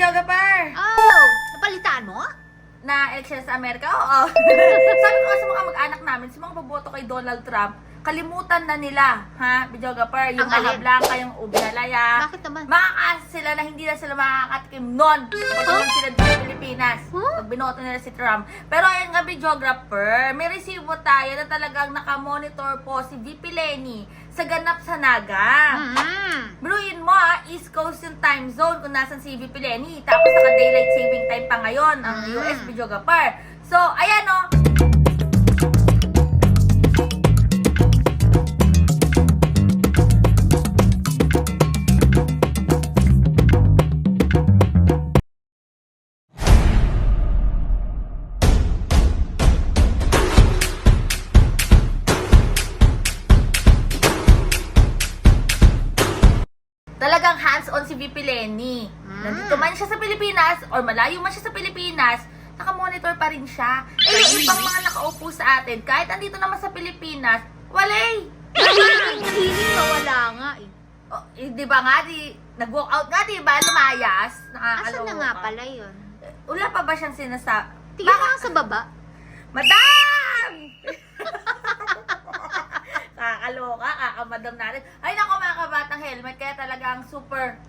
videographer! Oh, napalitaan mo? Na election sa Amerika? Oo. Sabi ko nga sa mga mag-anak namin, sa mga boboto kay Donald Trump, kalimutan na nila, ha, videographer, yung Ang alin? mga blanca, yung ubialaya. Bakit naman? Makakaasa sila na hindi na sila makakatikim nun. Pag sila dito sa Pilipinas. Huh? Pag binoto nila si Trump. Pero ayun nga, videographer, may resibo tayo na talagang nakamonitor po si VP Lenny sa ganap sa Naga. Mm. Biruin mo ah, East Coast yung time zone kung nasan si VP Lenny. Tapos naka-daylight saving time pa ngayon ang Mm. US videographer. VP Lenny. Mm. Nandito man siya sa Pilipinas or malayo man siya sa Pilipinas, nakamonitor pa rin siya. Eh, yung ibang mga nakaupo sa atin, kahit andito naman sa Pilipinas, walay! Feeling na wala nga eh. Oh, eh, di ba nga, di, nag-walk out nga, di ba? Lumayas. Asan na nga pala yun? Wala pa ba siyang sinasa... Tingnan mo nga sa baba. Madam! Kakaloka, kakamadam natin. Ay, nako mga kabatang helmet, kaya talagang super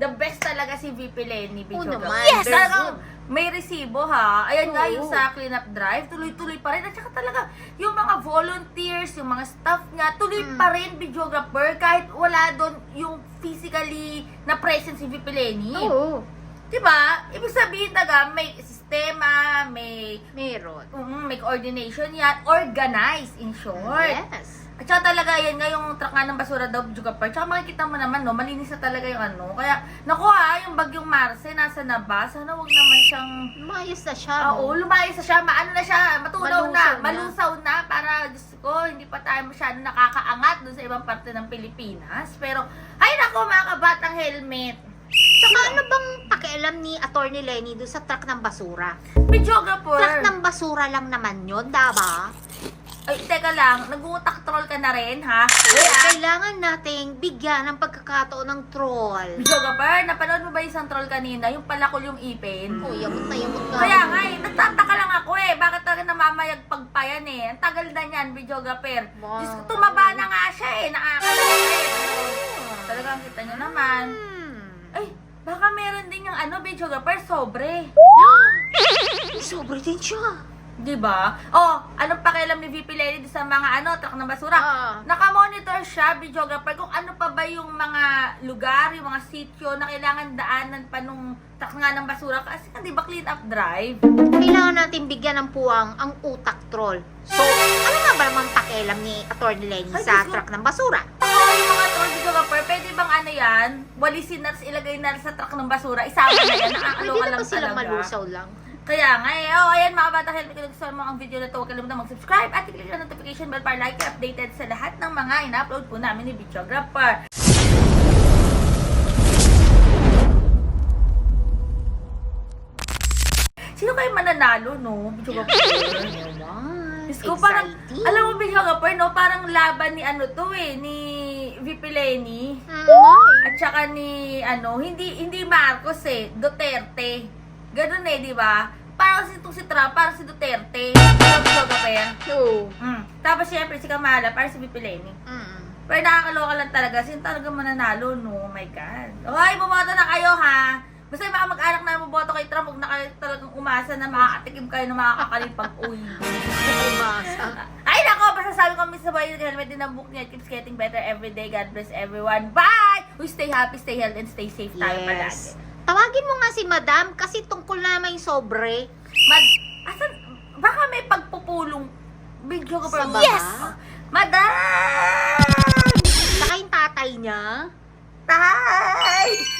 the best talaga si VP Lenny Oo Bichoga. naman. Yes! Talagang may resibo ha. Ayan nga Oo. yung sa cleanup drive, tuloy-tuloy pa rin. At saka talaga, yung mga volunteers, yung mga staff niya, tuloy Mm. pa rin videographer kahit wala doon yung physically na present si VP Lenny. Oo. Diba? Ibig sabihin taga may sistema, may Meron. Mm, may coordination yan. Organized, in short. Yes. At saka talaga yan nga yung truck nga ng basura daw, Juga Park. Tsaka makikita mo naman, no, malinis na talaga yung ano. Kaya, naku ha, yung bagyong Marce, nasa na ba? Sana wag naman siyang, Lumayas na siya. oo, lumayas na siya, maano na siya, matunaw na, Malusaw na. malusaw na, para, Diyos ko, hindi pa tayo masyado nakakaangat dun sa ibang parte ng Pilipinas. Pero, ay nako mga kabatang helmet. Saka ano bang pakialam ni Attorney Lenny doon sa truck ng basura? Videographer. Truck ng basura lang naman yun, diba? Ay, teka lang, nag-utak troll ka na rin, ha? Kaya kailangan nating bigyan ng pagkakataon ng troll. Videographer, napanood mo ba isang troll kanina? Yung palakol yung ipin? Oh, yamot na yamot na. Kaya nga eh, nagtataka lang ako eh. Bakit talaga namamayag pagpayan eh? Ang tagal na niyan, videographer. Wow. Diyos ko, tumaba na nga siya eh. Nakakalawa eh. Talagang kita nyo naman. Hmm. Ay, baka meron din yung ano, videographer, sobre. Sobrang din siya. Di ba? Oh, anong pakialam ni VP Lenny sa mga ano, truck ng basura? Ah. Nakamonitor siya, videographer, kung ano pa ba yung mga lugar, yung mga sityo na kailangan daanan pa nung truck nga ng basura. Kasi di ba clean up drive? Kailangan natin bigyan ng puwang ang utak troll. So, ano nga ba naman pakialam ni Attorney Lenny Ay, sa Diyos ko. truck ng basura? Oo, yung mga troll videographer, pwede bang ano yan? Walisin na ilagay na sa truck ng basura, isama na yan, Pwede nakakaloka na lang ba silang talaga. malusaw lang? Kaya nga eh, oh, ayan mga bata, help kung gusto mo ang video na to, huwag kalimutan mag-subscribe at i-click ang notification bell para like updated sa lahat ng mga ina-upload po namin ni Videographer. Sino kayo mananalo, no? Videographer. Diyos ko, parang, alam mo, Videographer, no? Parang laban ni ano to eh, ni VP Lenny. Hmm. At saka ni, ano, hindi hindi Marcos eh, Duterte. Ganun eh, di ba? Parang si, itong si Trump, parang si Duterte. Parang si Jogaper. Oo. Mm. Tapos syempre si Kamala, parang si Lenny. Mm. Pero nakakaloka lang talaga. Sino talaga mananalo, no? Oh my God. Okay, bumoto na kayo, ha? Basta yung mga mag-anak na bumoto kay Trump, huwag na kayo talagang umasa na makakatikim kayo ng mga kakalipag uy. Umasa. Ay, nako! Basta sabi ko, Miss Sabayo, helmet din ang book niya. It keeps getting better every day. God bless everyone. Bye! We stay happy, stay healthy, and stay safe tayo palagi. Tawagin mo nga si madam kasi tungkol na may sobre. Mad asan, baka may pagpupulong video ko pa ba? Yes! Madam! Saka yung tatay niya. Tay!